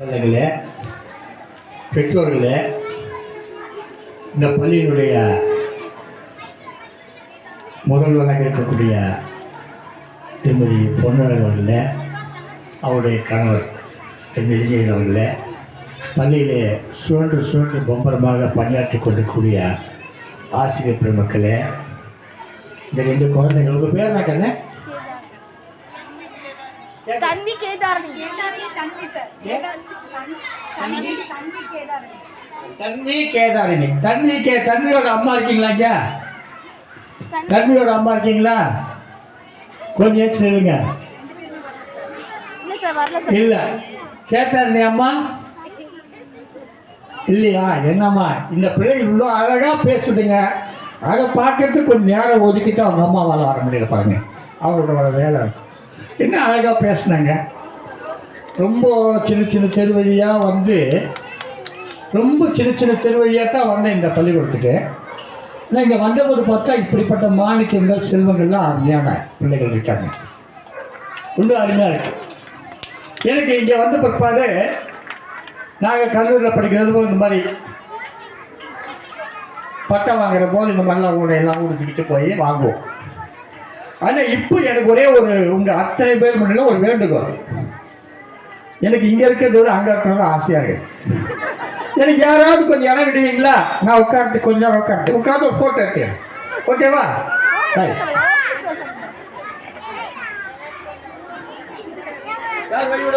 குழந்தைகளே பெற்றோர்களே இந்த பள்ளியினுடைய முதல்வராக இருக்கக்கூடிய திருமதி பொன்னழகு அவர்களே அவருடைய கணவர் திரு நெடுஞ்செயல் அவர்களே பள்ளியிலே சுழன்று சுழன்று பம்பரமாக பணியாற்றி கொண்டிருக்கக்கூடிய ஆசிரியர் பெருமக்களே இந்த ரெண்டு குழந்தைகளுக்கு பேர் நான் கண்ணே? தண்ணி கேதாரணி தன்வி கேதாரிணி தன்வி கே தன்வியோட அம்மா இருக்கீங்களா ஐயா தன்வியோட அம்மா இருக்கீங்களா? கொஞ்சம் ஏச்சு நில்லுங்க இல்ல கேதாரிணி அம்மா. இல்லையா? என்னம்மா? இந்த பிள்ளைகள் இவ்வளோ அழகா பேசுதுங்க. அதை பார்க்கறதுக்கு கொஞ்சம் நேரம் ஒதுக்கிட்டு அவங்க அம்மாவால் வர முடியல பாருங்க. அவங்களோட வேலை என்ன அழகாக பேசினாங்க? ரொம்ப சின்ன சின்ன தெரு வழியாக வந்து ரொம்ப சின்ன சின்ன தெரு வழியாக தான் வந்தேன் இந்த பள்ளிக்கூடத்துக்கு. நான் இங்கே வந்தபோது பார்த்தா இப்படிப்பட்ட மாணிக்கங்கள் செல்வங்கள்லாம் அருமையான பிள்ளைகள் இருக்காங்க. ரொம்ப அருமையாக இருக்கு. எனக்கு இங்கே வந்த பிற்பாடு நாங்கள் கல்லூரியில் படிக்கிறது இந்த மாதிரி பட்டம் வாங்குற போது இந்த மாதிரிலாம் கூட எல்லாம் கொடுத்துக்கிட்டு போய் வாங்குவோம். ஆனால் இப்போ எனக்கு ஒரே ஒரு உங்கள் அத்தனை பேர் முன்னில ஒரு வேண்டுகோள். எனக்கு இங்கே இருக்கிறது விட அங்கே இருக்கிறது ஆசையாக எனக்கு யாராவது கொஞ்சம் இடம் விடுவீங்களா நான் உட்காந்து கொஞ்ச நேரம் உட்காந்து உட்காந்து ஒரு எடுத்தேன் எடுத்துக்கிறேன். ஓகேவா ரைட்